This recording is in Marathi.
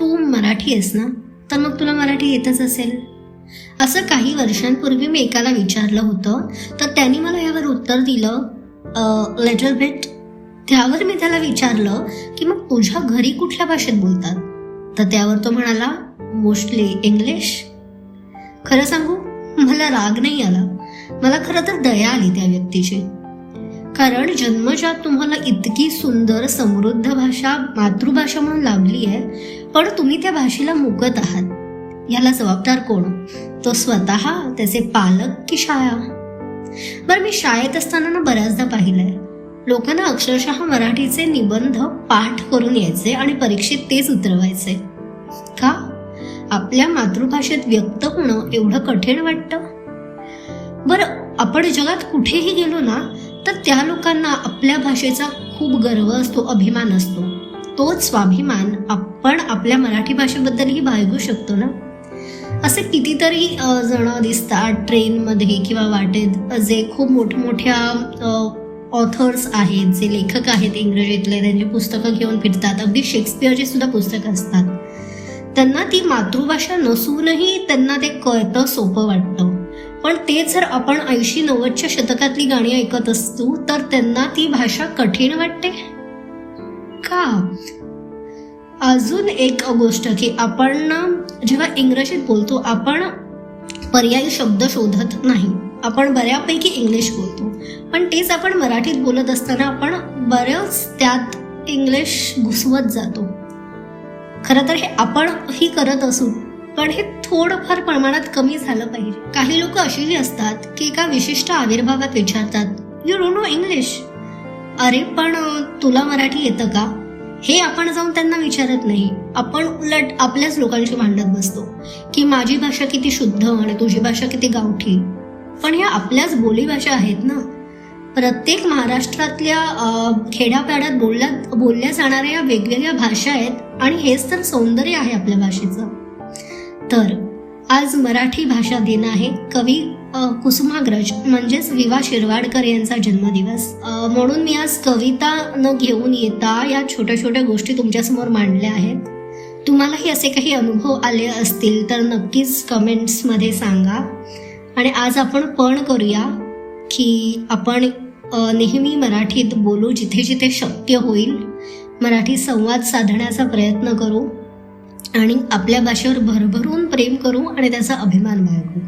तू मराठी आहेस ना? तर मग तुला मराठी येतच असेल. असं काही वर्षांपूर्वी मी एकाला विचारलं होतं तर त्यांनी मला यावर उत्तर दिलं लेटर भेट त्यावर मी त्याला विचारलं की मग तुझ्या घरी कुठल्या भाषेत बोलतात? तर त्यावर तो म्हणाला मोस्टली इंग्लिश खरं सांगू मला राग नाही आला. मला खरं तर दया आली त्या व्यक्तीची. कारण जन्मजात तुम्हाला इतकी सुंदर समृद्ध भाषा मातृभाषा म्हणून लाभली आहे पण तुम्ही त्या भाषेला मुकत आहात. याला जबाबदार कोण? तो स्वतः त्याचे पालक की शाळा? बरं मी शाळेत असताना ना बऱ्याचदा पाहिलंय. लोकांना अक्षरशः मराठीचे निबंध पाठ करून यायचे आणि परीक्षेत तेच उतरवायचे. का? आपल्या मातृभाषेत व्यक्त होणं एवढं कठीण वाटतं? बरं आपण जगात कुठेही गेलो ना तर त्या लोकांना आपल्या भाषेचा खूप गर्व असतो अभिमान असतो. तोच स्वाभिमान आपण आपल्या मराठी भाषेबद्दलही बाळगू शकतो ना? असे कितीतरी जण दिसतात ट्रेनमध्ये किंवा वाटेत जे खूप मोठमोठ्या ऑथर्स आहेत जे लेखक आहेत इंग्रजीतले त्यांची पुस्तकं घेऊन फिरतात. अगदी शेक्सपियरची सुद्धा पुस्तकं असतात. त्यांना ती मातृभाषा नसूनही त्यांना ते कळतं सोपं वाटतं. पण ते जर आपण ऐंशी नव्वदच्या शतकातली गाणी ऐकत असतो तर त्यांना ती भाषा कठीण वाटते? का? अजून एक गोष्ट की आपण जेव्हा इंग्रजीत बोलतो आपण पर्यायी शब्द शोधत नाही. आपण बऱ्यापैकी इंग्लिश बोलतो. पण तेच आपण मराठीत बोलत असताना आपण बऱ्याच त्यात इंग्लिश घुसवत जातो. खरं तर हे आपण ही करत असू पण हे थोडंफार प्रमाणात कमी झालं पाहिजे. काही लोक अशीही असतात की एका विशिष्ट आविर्भावात विचारतात यू डोंट नो इंग्लिश अरे पण तुला मराठी येतं का? हे आपण जाऊन त्यांना विचारत नाही. आपण उलट आपल्याच लोकांशी भांडत बसतो की माझी भाषा किती शुद्ध आणि तुझी भाषा किती गावठी. पण ह्या आपल्याच बोलीभाषा आहेत ना? प्रत्येक महाराष्ट्रातल्या खेड्यापाड्यात बोलल्या बोलल्या जाणाऱ्या या वेगवेगळ्या भाषा आहेत आणि हेच तर सौंदर्य आहे आपल्या भाषेचं. तर आज मराठी भाषा दिन आहे. कवी कुसुमाग्रज म्हणजेच विवा शिरवाडकर यांचा जन्मदिवस. म्हणून मी आज कविता न घेऊन येता या छोट्या छोट्या गोष्टी तुमच्यासमोर मांडल्या आहेत. तुम्हालाही असे काही अनुभव आले असतील तर नक्कीच कमेंट्समध्ये सांगा. आणि आज आपण पण करूया की आपण नेहमी मराठीत बोलू जिथे जिथे शक्य होईल. मराठी संवाद साधण्याचा प्रयत्न करू. आणि आपल्या भाषेवर भरभरून प्रेम करू आणि त्याचा अभिमान बाळगू.